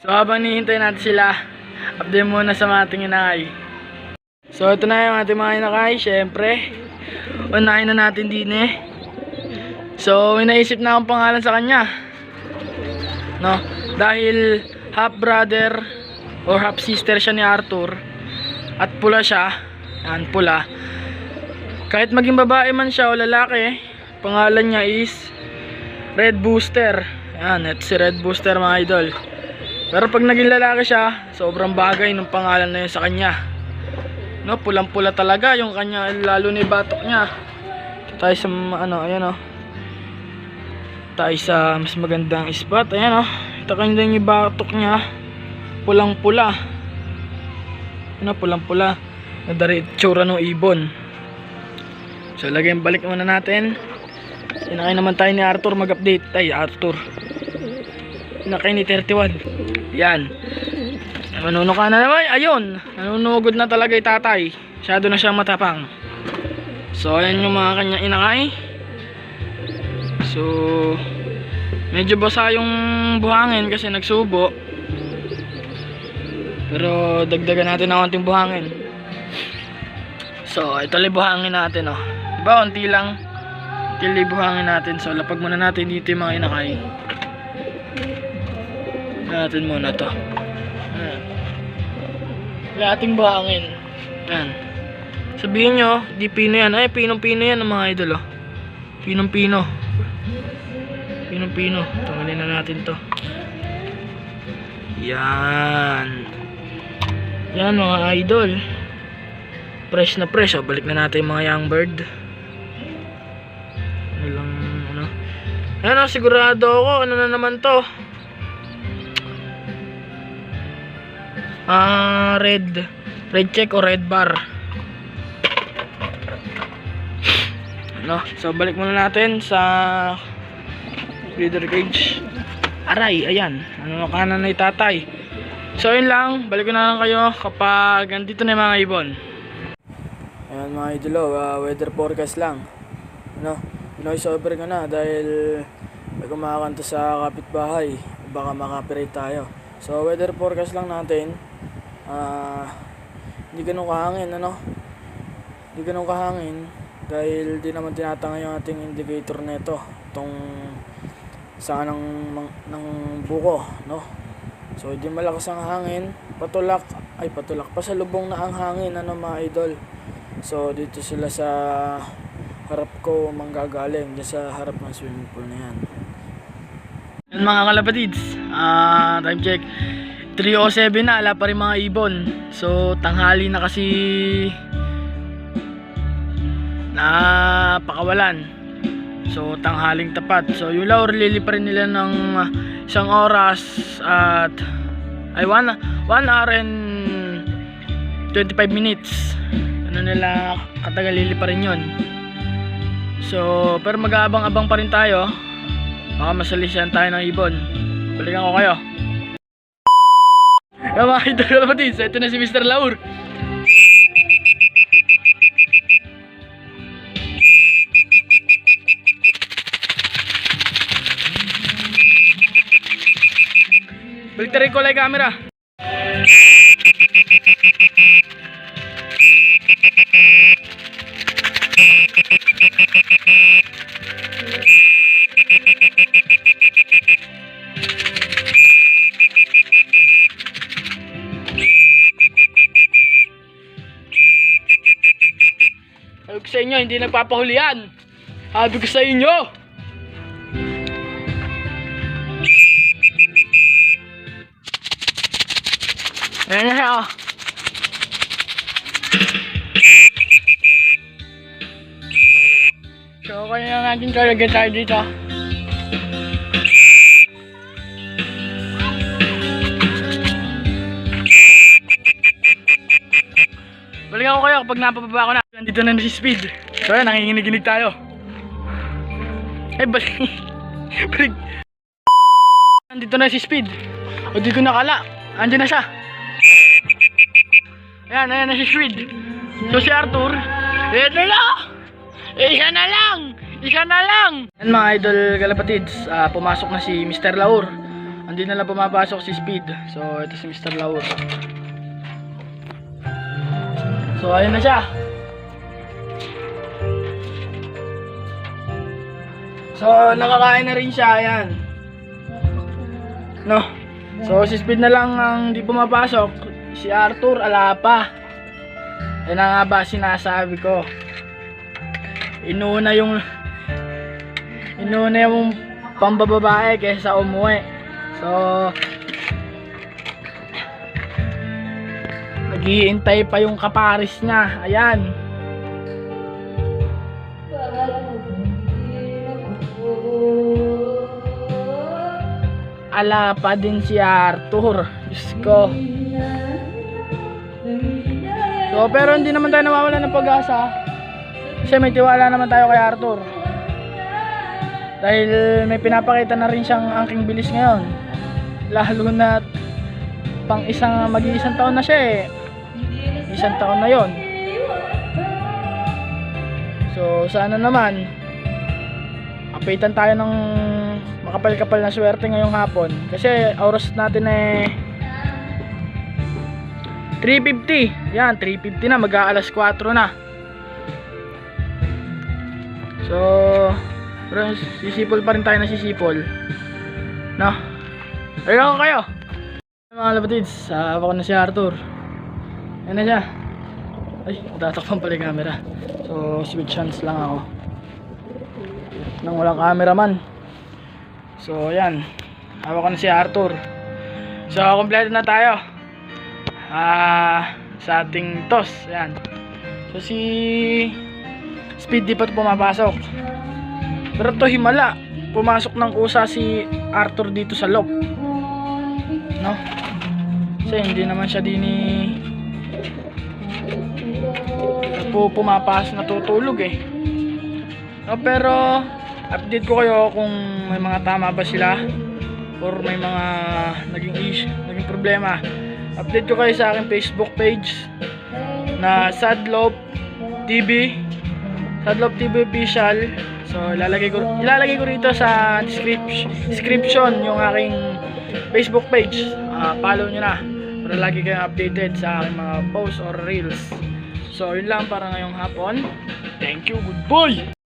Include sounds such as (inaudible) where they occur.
So habang nihintay natin sila, update muna sa mga ating inakay. So ito na yung ating mga inakay, syempre. Unahin na natin din eh. So may naisip na akong pangalan sa kanya. No? Dahil half brother or half sister siya ni Arthur at pula siya. Yan, pula. Kahit maging babae man siya o lalaki, pangalan niya is Red Booster. Yan, ito si Red Booster mga idol. Pero pag naging lalaki siya, sobrang bagay ng pangalan na yun sa kanya. No, pulang-pula talaga yung kanya, lalo ni batok niya. Tayo sa ano, ayan oh. Tayo sa mas magandang spot, ayan oh. Ito kanya yung batok niya. Pulang-pula. Ano, pulang-pula. Nadari tsura ng ibon. So, lagay balik muna natin. Inakay naman tayo ni Arthur mag-update. Ay, Arthur. Ni 31. Yan. Manuno ka na naman. Ayun. Nanunugod na talaga yung tatay. Masyado na siyang matapang. So, ayan yung mga kanya inakay. So, medyo basa yung buhangin kasi nagsubo. Pero, dagdagan natin ng konting buhangin. So, ito lang buhangin natin, oh. Diba, konti lang. Konti buhangin natin. So, lapag muna natin dito yung mga inakay. Natin muna to. Ayan. Ating buhangin. Ayan. Sabihin nyo, di pino yan. Ay, pinong-pino yan mga idol, oh. Pinong-pino. Pinong-pino. Tanggalin na natin to. Yan. Yan mga idol. Fresh na fresh. Oh. Balik na natin mga young bird. Ilang ano. Ayan oh, sigurado ako. Ano na naman to? Ah, red. Red check o red bar. Ano? So, balik muna natin sa breeder cage. Aray, ayan. Ano kanan na tatay. So, yun lang. Balik ko na lang kayo kapag andito na yung mga ibon. Ayan mga idolo, ah, weather forecast lang. Ano, noise over ko na dahil may kumakanta sa kapitbahay. Baka makapirate tayo. So, weather forecast lang natin. Ah, hindi ganun kahangin, ano? Hindi ganun kahangin dahil di naman tinatanga yung ating indicator nito. Itong sa ng, mang- ng buko, no? So, di malakas ang hangin. Patulak, ay patulak, pasalubong na ang hangin, ano mga idol. So, dito sila sa harap ko manggagaling, dyan sa harap ng swimming pool na yan. Yan mga kalapatids, ah time check. 3.07 na, ala pa rin mga ibon. So, tanghali na kasi napakawalan. So, tanghaling tapat. So, yung laur, lili pa rin nila ng isang oras at ay 1 1 hour and 25 minutes. Ano nila katagal lili rin yun. So, pero mag-aabang-abang pa rin tayo. Baka masalisihan tayo ng ibon. Balikan ko kayo. Yung mga idol kapatid, so ito na si Mr. Laur. Balik tayo ko like camera. Sabi hindi nagpapahulian. Sabi ko sa inyo. Ayan na siya, oh. So, kaya na natin talaga tayo dito. Balikan ko kayo kapag napababa ko na. Nandito na na si Speed. So, yan, nanginginig tayo. Eh, (laughs) balik. Nandito na si Speed. O, di ko nakala. Andiyan na siya. Ayan, ayan na si Speed. So, si Arthur. Ayan na lang. Isa na lang. Isa na lang. Yan mga idol kalapatids. ah, pumasok na si Mr. Laur. Hindi na lang pumapasok si Speed. So, ito si Mr. Laur. So, ayun na siya. So, nakakain na rin siya. Ayan. No. So, si Speed na lang ang di pumapasok. Si Arthur, ala pa. Yan na nga ba sinasabi ko. Inuna yung inuna yung pambababae kaysa umuwi. So, naghihintay pa yung kaparis niya. Ayan. Ala pa din si Arthur. Diyos ko. So, pero hindi naman tayo nawawala ng pag-asa. Kasi may tiwala naman tayo kay Arthur. Dahil may pinapakita na rin siyang angking bilis ngayon. Lalo na pang isang mag-iisang taon na siya eh. Isang taon na yon. So, sana naman apitan tayo ng makapal-kapal na swerte ngayong hapon. Kasi oras natin eh 3.50. Yan, 3.50 na. Mag-aalas 4 na. So, pero sisipol pa rin tayo na sisipol. No? Ayun kayo. Mga labatids, uh, ako na si Arthur. Ayan na siya. Ay, tatakpan pala yung camera. So, switch hands lang ako. Nang walang cameraman. So, ayan. Hawak ko na si Arthur. So, kompleto na tayo. Ah, sa ating toss. Ayan. So, si Speed di pa pumapasok. Pero to himala. Pumasok ng kusa si Arthur dito sa loop. No? Kasi hindi naman siya dini po pumapas natutulog eh. No, pero update ko kayo kung may mga tama ba sila or may mga naging issue, naging problema. Update ko kayo sa aking Facebook page na Sadlop TV Sadlop TV official. So ilalagay ko ilalagay ko rito sa description description yung aking Facebook page. Ah, follow nyo na para lagi kayong updated sa aking mga posts or reels. So yun lang para ngayong hapon. Thank you. Goodbye.